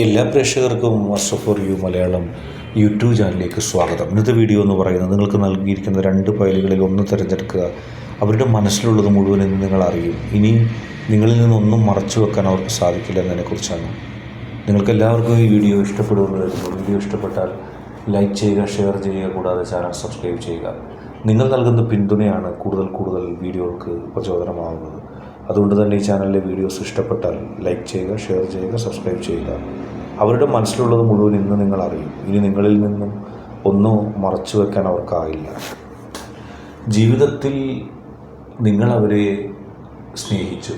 എല്ലാ പ്രേക്ഷകർക്കും Varsha for you Malayalam YouTube ചാനലിലേക്ക് സ്വാഗതം. ഇന്നത്തെ വീഡിയോ എന്ന് പറയുന്നത് നിങ്ങൾക്ക് നൽകിയിരിക്കുന്ന രണ്ട് ഫയലുകളിൽ ഒന്ന് തിരഞ്ഞെടുക്കുക. അവരുടെ മനസ്സിലുള്ളത് മുഴുവൻ എന്ന് നിങ്ങൾ അറിയും. ഇനി നിങ്ങളിൽ നിന്നൊന്നും മറച്ചു വെക്കാൻ അവർക്ക് സാധിക്കില്ല എന്നതിനെക്കുറിച്ചാണ്. നിങ്ങൾക്ക് എല്ലാവർക്കും ഈ വീഡിയോ ഇഷ്ടപ്പെടുമെന്ന് വീഡിയോ ഇഷ്ടപ്പെട്ടാൽ ലൈക്ക് ചെയ്യുക ഷെയർ ചെയ്യുക കൂടാതെ ചാനൽ സബ്സ്ക്രൈബ് ചെയ്യുക. നിങ്ങൾ നൽകുന്ന പിന്തുണയാണ് കൂടുതൽ കൂടുതൽ വീഡിയോകൾക്ക് പ്രചോദനമാകുന്നത്. അതുകൊണ്ട് തന്നെ ഈ ചാനലിലെ വീഡിയോസ് ഇഷ്ടപ്പെട്ടാൽ ലൈക്ക് ചെയ്യുക ഷെയർ ചെയ്യുക സബ്സ്ക്രൈബ് ചെയ്യുക. അവരുടെ മനസ്സിലുള്ളത് മുഴുവൻ ഇന്ന് നിങ്ങൾ അറിയും. ഇനി നിങ്ങളിൽ നിന്നും ഒന്നും മറച്ചു വെക്കാൻ അവർക്കാകില്ല ജീവിതത്തിൽ നിങ്ങളവരെ സ്നേഹിച്ചു.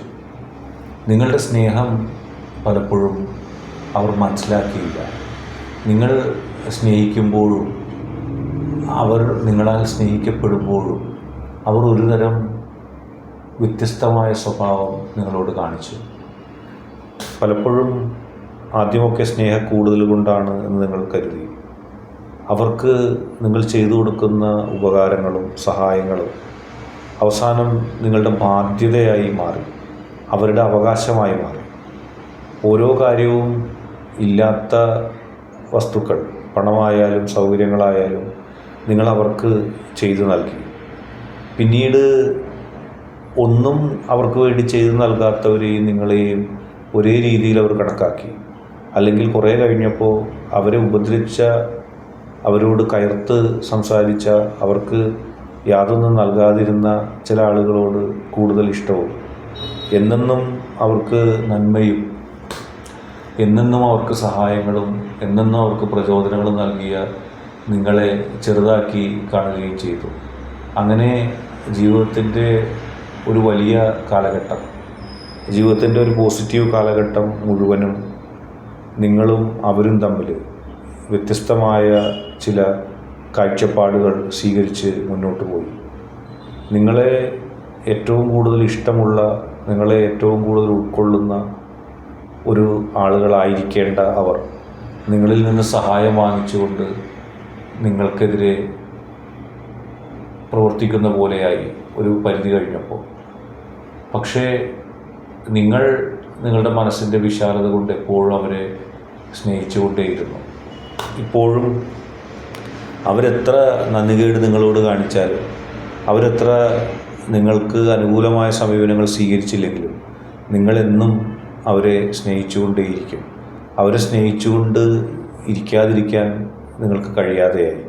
നിങ്ങളുടെ സ്നേഹം പലപ്പോഴും അവർ മനസ്സിലാക്കിയില്ല. നിങ്ങൾ സ്നേഹിക്കുമ്പോഴും അവർ നിങ്ങളാൽ സ്നേഹിക്കപ്പെടുമ്പോഴും അവർ ഒരുതരം വ്യത്യസ്തമായ സ്വഭാവം നിങ്ങളോട് കാണിച്ചു. പലപ്പോഴും ആദ്യമൊക്കെ സ്നേഹ കൂടുതൽ കൊണ്ടാണ് എന്ന് നിങ്ങൾ കരുതി. അവർക്ക് നിങ്ങൾ ചെയ്തു കൊടുക്കുന്ന ഉപകാരങ്ങളും സഹായങ്ങളും അവസാനം നിങ്ങളുടെ ബാധ്യതയായി മാറി അവരുടെ അവകാശമായി മാറി. ഓരോ കാര്യവും ഇല്ലാത്ത വസ്തുക്കൾ പണമായാലും സൗകര്യങ്ങളായാലും നിങ്ങൾ അവർക്ക് ചെയ്തു നൽകി. പിന്നീട് ഒന്നും അവർക്ക് വേണ്ടി ചെയ്തു നൽകാത്തവരെയും നിങ്ങളെയും ഒരേ രീതിയിൽ അവർ കണക്കാക്കി. അല്ലെങ്കിൽ കുറേ കഴിഞ്ഞപ്പോൾ അവരെ ഉപദ്രവിച്ച അവരോട് കയർത്ത് സംസാരിച്ച അവർക്ക് യാതൊന്നും നൽകാതിരുന്ന ചില ആളുകളോട് കൂടുതൽ ഇഷ്ടവും. എന്നെന്നും അവർക്ക് നന്മയും എന്നെന്നും അവർക്ക് സഹായങ്ങളും എന്നെന്നും അവർക്ക് പ്രചോദനങ്ങളും നൽകിയ നിങ്ങളെ ചെറുതാക്കി കാണുകയും ചെയ്തു. അങ്ങനെ ജീവിതത്തിന്റെ ഒരു വലിയ കാലഘട്ടം. ജീവിതത്തിന്റെ ഒരു പോസിറ്റീവ് കാലഘട്ടം മുഴുവനും നിങ്ങളും അവരും തമ്മിൽ വ്യത്യസ്തമായ ചില കാഴ്ചപ്പാടുകൾ സ്വീകരിച്ച് മുന്നോട്ട് പോയി. നിങ്ങളെ ഏറ്റവും കൂടുതൽ ഇഷ്ടമുള്ള നിങ്ങളെ ഏറ്റവും കൂടുതൽ ഉൾക്കൊള്ളുന്ന ഒരു ആളുകളായിരിക്കേണ്ട അവർ നിങ്ങളിൽ നിന്ന് സഹായം വാങ്ങിച്ചുകൊണ്ട് നിങ്ങൾക്കെതിരെ പ്രവർത്തിക്കുന്ന പോലെയായി ഒരു പരിധി കഴിഞ്ഞപ്പോൾ. പക്ഷേ നിങ്ങൾ നിങ്ങളുടെ മനസ്സിന്റെ വിശാലത കൊണ്ട് എപ്പോഴും അവരെ സ്നേഹിച്ചുകൊണ്ടേയിരുന്നു ഇപ്പോഴും അവരെത്ര നന്ദികേട് നിങ്ങളോട് കാണിച്ചാലും അവരെത്ര നിങ്ങൾക്ക് അനുകൂലമായ സമീപനങ്ങൾ സ്വീകരിച്ചില്ലെങ്കിലും നിങ്ങളെന്നും അവരെ സ്നേഹിച്ചുകൊണ്ടേയിരിക്കും അവരെ സ്നേഹിച്ചുകൊണ്ട് ഇരിക്കാതിരിക്കാൻ നിങ്ങൾക്ക് കഴിയാതെയായി.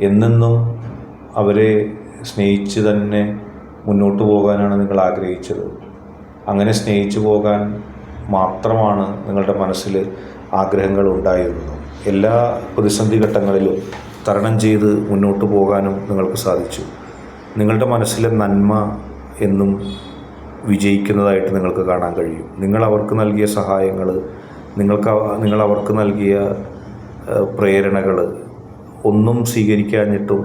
എന്നെന്നും അവരെ സ്നേഹിച്ച് തന്നെ മുന്നോട്ട് പോകാനാണ് നിങ്ങൾ ആഗ്രഹിച്ചത്. അങ്ങനെ സ്നേഹിച്ചു പോകാൻ മാത്രമാണ് നിങ്ങളുടെ മനസ്സിൽ ആഗ്രഹങ്ങൾ ഉണ്ടായിരുന്നത്. എല്ലാ പ്രതിസന്ധി ഘട്ടങ്ങളിലും തരണം ചെയ്ത് മുന്നോട്ട് പോകാനും നിങ്ങൾക്ക് സാധിച്ചു. നിങ്ങളുടെ മനസ്സിലെ നന്മ എന്നും വിജയിക്കുന്നതായിട്ട് നിങ്ങൾക്ക് കാണാൻ കഴിയും. നിങ്ങൾ അവർക്ക് നൽകിയ സഹായങ്ങൾ നിങ്ങൾക്ക് നിങ്ങൾ അവർക്ക് നൽകിയ പ്രേരണകൾ ഒന്നും സ്വീകരിക്കാഞ്ഞിട്ടും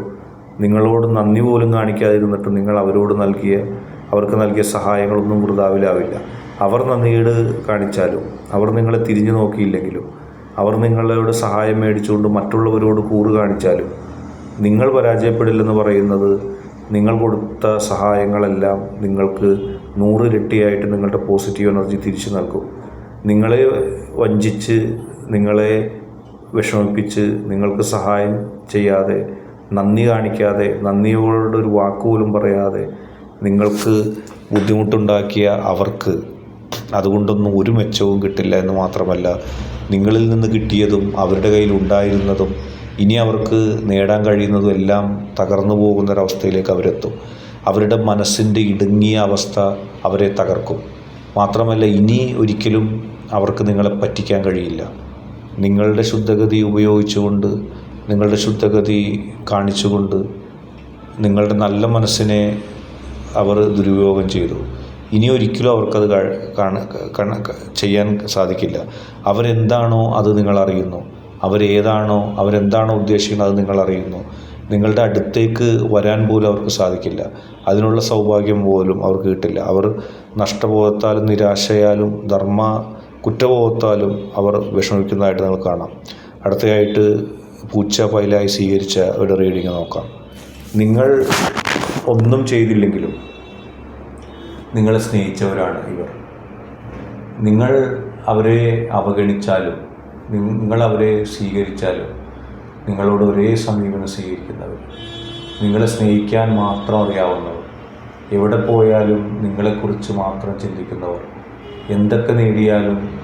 നിങ്ങളോട് നന്ദി പോലും കാണിക്കാതിരുന്നിട്ട് നിങ്ങൾ അവരോട് നൽകിയ അവർക്ക് നൽകിയ സഹായങ്ങളൊന്നും വൃതാവിലാവില്ല അവർ നന്ദിയേട് കാണിച്ചാലും അവർ നിങ്ങളെ തിരിഞ്ഞു നോക്കിയില്ലെങ്കിലും അവർ നിങ്ങളോട് സഹായം മേടിച്ചുകൊണ്ട് മറ്റുള്ളവരോട് കൂറ് കാണിച്ചാലും നിങ്ങൾ പരാജയപ്പെടില്ലെന്ന് പറയുന്നത് നിങ്ങൾ കൊടുത്ത സഹായങ്ങളെല്ലാം നിങ്ങൾക്ക് നൂറിരട്ടിയായിട്ട് നിങ്ങളുടെ പോസിറ്റീവ് എനർജി തിരിച്ചു നൽകും. നിങ്ങളെ വഞ്ചിച്ച് നിങ്ങളെ വിഷമിപ്പിച്ച് നിങ്ങൾക്ക് സഹായം ചെയ്യാതെ നന്ദി കാണിക്കാതെ നന്ദിയോടൊരു വാക്കുപോലും പറയാതെ നിങ്ങൾക്ക് ബുദ്ധിമുട്ടുണ്ടാക്കിയ അവർക്ക് അതുകൊണ്ടൊന്നും ഒരു മെച്ചവും കിട്ടില്ല എന്ന് മാത്രമല്ല നിങ്ങളിൽ നിന്ന് കിട്ടിയതും അവരുടെ കയ്യിൽ ഉണ്ടായിരുന്നതും ഇനി അവർക്ക് നേടാൻ കഴിയുന്നതും എല്ലാം തകർന്നു പോകുന്നൊരവസ്ഥയിലേക്ക് അവരെത്തും. അവരുടെ മനസ്സിന്റെ ഇടുങ്ങിയ അവസ്ഥ അവരെ തകർക്കും. മാത്രമല്ല ഇനി ഒരിക്കലും അവർക്ക് നിങ്ങളെ പറ്റിക്കാൻ കഴിയില്ല. നിങ്ങളുടെ ശുദ്ധഗതി ഉപയോഗിച്ചുകൊണ്ട് നിങ്ങളുടെ ശുദ്ധഗതി കാണിച്ചുകൊണ്ട് നിങ്ങളുടെ നല്ല മനസ്സിനെ അവർ ദുരുപയോഗം ചെയ്തു. ഇനി ഒരിക്കലും അവർക്കത് ചെയ്യാൻ സാധിക്കില്ല. അവരെന്താണോ അത് നിങ്ങൾ അറിയുന്നു അവരേതാണോ അവരെന്താണോ ഉദ്ദേശിക്കുന്നത് അത് നിങ്ങൾ അറിയുന്നു നിങ്ങളുടെ അടുത്തേക്ക് വരാൻ പോലും അവർക്ക് സാധിക്കില്ല. അതിനുള്ള സൗഭാഗ്യം പോലും അവർക്ക് കിട്ടില്ല. അവർ നഷ്ടബോധത്താലും നിരാശയാലും ധർമ്മ കുറ്റബോധത്താലും അവർ വിഷമിക്കുന്നതായിട്ട് നിങ്ങൾ കാണാം. അടുത്തതായിട്ട് പൂച്ച പൈലായി സ്വീകരിച്ച ഒരു റീഡിങ് നോക്കാം. നിങ്ങൾ ഒന്നും ചെയ്തില്ലെങ്കിലും നിങ്ങളെ സ്നേഹിച്ചവരാണ് ഇവർ. നിങ്ങൾ അവരെ അവഗണിച്ചാലും നിങ്ങൾ അവരെ സ്വീകരിച്ചാലും നിങ്ങളോട് ഒരേ സമീപനം സ്വീകരിക്കുന്നവർ. നിങ്ങളെ സ്നേഹിക്കാൻ മാത്രം അറിയാവുന്നവർ. എവിടെ പോയാലും നിങ്ങളെക്കുറിച്ച് മാത്രം ചിന്തിക്കുന്നവർ. എന്തൊക്കെ നേടിയാലും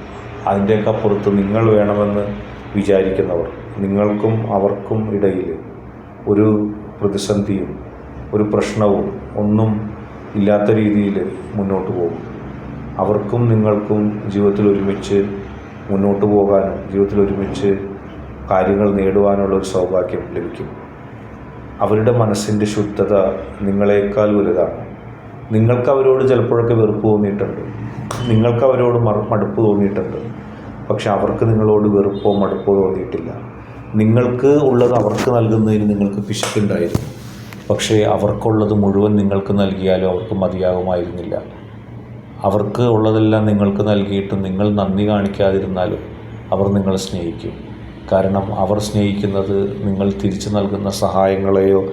അതിന്റെയൊക്കെ അപ്പുറത്ത് നിങ്ങൾ വേണമെന്ന് വിചാരിക്കുന്നവർ. നിങ്ങൾക്കും അവർക്കും ഇടയിൽ ഒരു പ്രതിസന്ധിയും ഒരു പ്രശ്നവും ഒന്നും ഇല്ലാത്ത രീതിയിൽ മുന്നോട്ട് പോകും. അവർക്കും നിങ്ങൾക്കും ജീവിതത്തിൽ ഒരുമിച്ച് മുന്നോട്ട് പോകാനും ജീവിതത്തിൽ ഒരുമിച്ച് കാര്യങ്ങൾ നേടുവാനുള്ള ഒരു സൗഭാഗ്യം ലഭിക്കും. അവരുടെ മനസ്സിന്റെ ശുദ്ധത നിങ്ങളെക്കാൾ വലുതാണ്. നിങ്ങൾക്ക് അവരോട് ചിലപ്പോഴൊക്കെ വെറുപ്പ് തോന്നിയിട്ടുണ്ട്. നിങ്ങൾക്ക് അവരോട് മടുപ്പ് തോന്നിയിട്ടുണ്ട്. പക്ഷെ അവർക്ക് നിങ്ങളോട് വെറുപ്പോ മടുപ്പോ തോന്നിയിട്ടില്ല. നിങ്ങൾക്ക് ഉള്ളത് അവർക്ക് നൽകുന്നതിന് നിങ്ങൾക്ക് പിശുക്കുണ്ടായിരുന്നു. പക്ഷേ അവർക്കുള്ളത് മുഴുവൻ നിങ്ങൾക്ക് നൽകിയാലും അവർക്ക് മതിയാകുമായിരുന്നില്ല. അവർക്ക് ഉള്ളതെല്ലാം നിങ്ങൾക്ക് നൽകിയിട്ടും നിങ്ങൾ നന്ദി കാണിക്കാതിരുന്നാലും അവർ നിങ്ങളെ സ്നേഹിക്കും. കാരണം അവർ സ്നേഹിക്കുന്നത് നിങ്ങൾ തിരിച്ചു നൽകുന്ന സഹായങ്ങളെയോ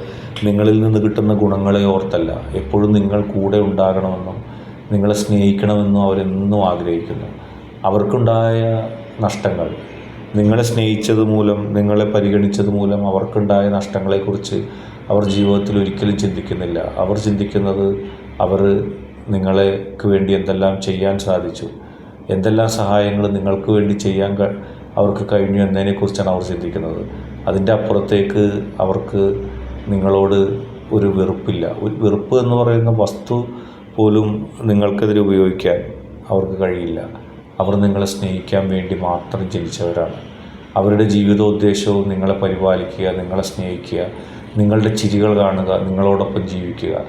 നിങ്ങളിൽ നിന്ന് കിട്ടുന്ന ഗുണങ്ങളെയോ ഓർത്തല്ല. എപ്പോഴും നിങ്ങൾ കൂടെ ഉണ്ടാകണമെന്നും നിങ്ങളെ സ്നേഹിക്കണമെന്നും അവരെന്നും ആഗ്രഹിക്കുന്നു. അവർക്കുണ്ടായ നഷ്ടങ്ങൾ നിങ്ങളെ സ്നേഹിച്ചത് മൂലം നിങ്ങളെ പരിഗണിച്ചത് മൂലം അവർക്കുണ്ടായ നഷ്ടങ്ങളെക്കുറിച്ച് അവർ ജീവിതത്തിൽ ഒരിക്കലും ചിന്തിക്കുന്നില്ല. അവർ ചിന്തിക്കുന്നത് അവർ നിങ്ങളെക്ക് വേണ്ടി എന്തെല്ലാം ചെയ്യാൻ സാധിച്ചു എന്തെല്ലാം സഹായങ്ങൾ നിങ്ങൾക്ക് വേണ്ടി ചെയ്യാൻ അവർക്ക് കഴിഞ്ഞു എന്നതിനെക്കുറിച്ചാണ് അവർ ചിന്തിക്കുന്നത്. അതിന്റെ അപ്പുറത്തേക്ക് അവർക്ക് നിങ്ങളോട് ഒരു വെറുപ്പില്ല. ഒരു വെറുപ്പ് എന്ന് പറയുന്ന വസ്തു പോലും നിങ്ങൾക്കെതിരെ ഉപയോഗിക്കാൻ അവർക്ക് കഴിയില്ല. അവർ നിങ്ങളെ സ്നേഹിക്കാൻ വേണ്ടി മാത്രം ജനിച്ചവരാണ്. അവരുടെ ജീവിതോദ്ദേശവും നിങ്ങളെ പരിപാലിക്കുക നിങ്ങളെ സ്നേഹിക്കുക നിങ്ങളുടെ ചിരികൾ കാണുക നിങ്ങളോടൊപ്പം ജീവിക്കുക.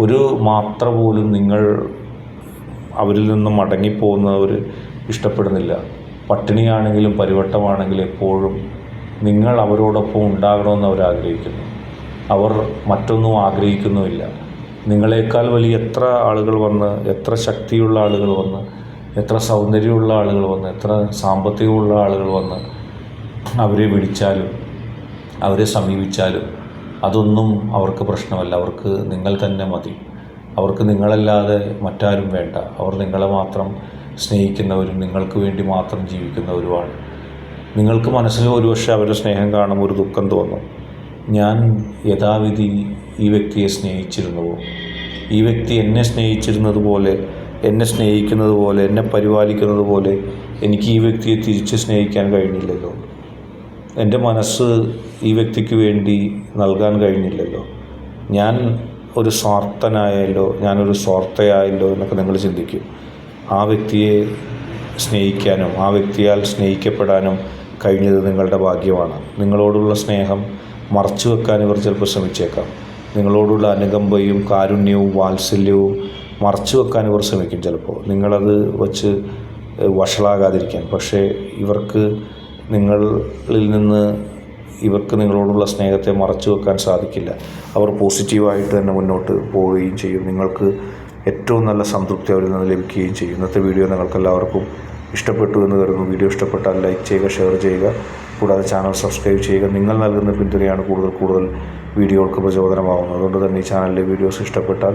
ഒരു മാത്ര പോലും നിങ്ങൾ അവരിൽ നിന്നും മടങ്ങിപ്പോകുന്നവർ ഇഷ്ടപ്പെടുന്നില്ല. പട്ടിണിയാണെങ്കിലും പരിവട്ടമാണെങ്കിലും എപ്പോഴും നിങ്ങൾ അവരോടൊപ്പം ഉണ്ടാകണമെന്ന് അവർ ആഗ്രഹിക്കുന്നു. അവർ മറ്റൊന്നും ആഗ്രഹിക്കുന്നുമില്ല. നിങ്ങളെക്കാൾ വലിയ എത്ര ആളുകൾ വന്ന് എത്ര ശക്തിയുള്ള ആളുകൾ വന്ന് എത്ര സൗന്ദര്യമുള്ള ആളുകൾ വന്ന് എത്ര സാമ്പത്തികമുള്ള ആളുകൾ വന്ന് അവരെ വിളിച്ചാലും അവരെ സമീപിച്ചാലും അതൊന്നും അവർക്ക് പ്രശ്നമല്ല. അവർക്ക് നിങ്ങൾ തന്നെ മതി. അവർക്ക് നിങ്ങളല്ലാതെ മറ്റാരും വേണ്ട. അവർ നിങ്ങളെ മാത്രം സ്നേഹിക്കുന്നവരും നിങ്ങൾക്ക് വേണ്ടി മാത്രം ജീവിക്കുന്നവരുമാണ് നിങ്ങൾക്ക് മനസ്സിൽ ഒരുപക്ഷെ അവരുടെ സ്നേഹം കാണുമ്പോൾ ഒരു ദുഃഖം തോന്നും. ഞാൻ യഥാവിധി ഈ വ്യക്തിയെ സ്നേഹിച്ചിരുന്നുവോ? ഈ വ്യക്തി എന്നെ സ്നേഹിച്ചിരുന്നത് പോലെ എന്നെ സ്നേഹിക്കുന്നത് പോലെ എന്നെ പരിപാലിക്കുന്നത് പോലെ എനിക്ക് ഈ വ്യക്തിയെ തിരിച്ച് സ്നേഹിക്കാൻ കഴിഞ്ഞില്ലല്ലോ. എന്റെ മനസ്സ് ഈ വ്യക്തിക്ക് വേണ്ടി നൽകാൻ കഴിഞ്ഞില്ലല്ലോ. ഞാൻ ഒരു സ്വാർത്ഥനായല്ലോ ഞാനൊരു സ്വാർത്ഥയായല്ലോ എന്നൊക്കെ നിങ്ങൾ ചിന്തിക്കും. ആ വ്യക്തിയെ സ്നേഹിക്കാനും ആ വ്യക്തിയാൽ സ്നേഹിക്കപ്പെടാനും കഴിഞ്ഞത് നിങ്ങളുടെ ഭാഗ്യമാണ്. നിങ്ങളോടുള്ള സ്നേഹം മറച്ചു വെക്കാൻ ഇവർ ചിലപ്പോൾ ശ്രമിച്ചേക്കാം. നിങ്ങളോടുള്ള അനുകമ്പയും കാരുണ്യവും വാത്സല്യവും മറച്ചു വെക്കാൻ ഇവർ ശ്രമിക്കും ചിലപ്പോൾ. നിങ്ങളത് വച്ച് വഷളാകാതിരിക്കാൻ. പക്ഷേ ഇവർക്ക് നിങ്ങളിൽ നിന്ന് ഇവർക്ക് നിങ്ങളോടുള്ള സ്നേഹത്തെ മറച്ചു വെക്കാൻ സാധിക്കില്ല. അവർ പോസിറ്റീവായിട്ട് തന്നെ മുന്നോട്ട് പോവുകയും ചെയ്യും. നിങ്ങൾക്ക് ഏറ്റവും നല്ല സംതൃപ്തി അവരിൽ നിന്ന് ലഭിക്കുകയും ചെയ്യും. ഇന്നത്തെ വീഡിയോ നിങ്ങൾക്കെല്ലാവർക്കും ഇഷ്ടപ്പെട്ടു എന്ന് കരുതുന്നു. വീഡിയോ ഇഷ്ടപ്പെട്ടാൽ ലൈക്ക് ചെയ്യുക ഷെയർ ചെയ്യുക. കൂടാതെ ചാനൽ സബ്സ്ക്രൈബ് ചെയ്യുക. നിങ്ങൾ നൽകുന്ന പിന്തുണയാണ് കൂടുതൽ കൂടുതൽ വീഡിയോകൾക്ക് പ്രചോദനമാകുന്നത് അതുകൊണ്ട് തന്നെ ഈ ചാനലിലെ വീഡിയോസ് ഇഷ്ടപ്പെട്ടാൽ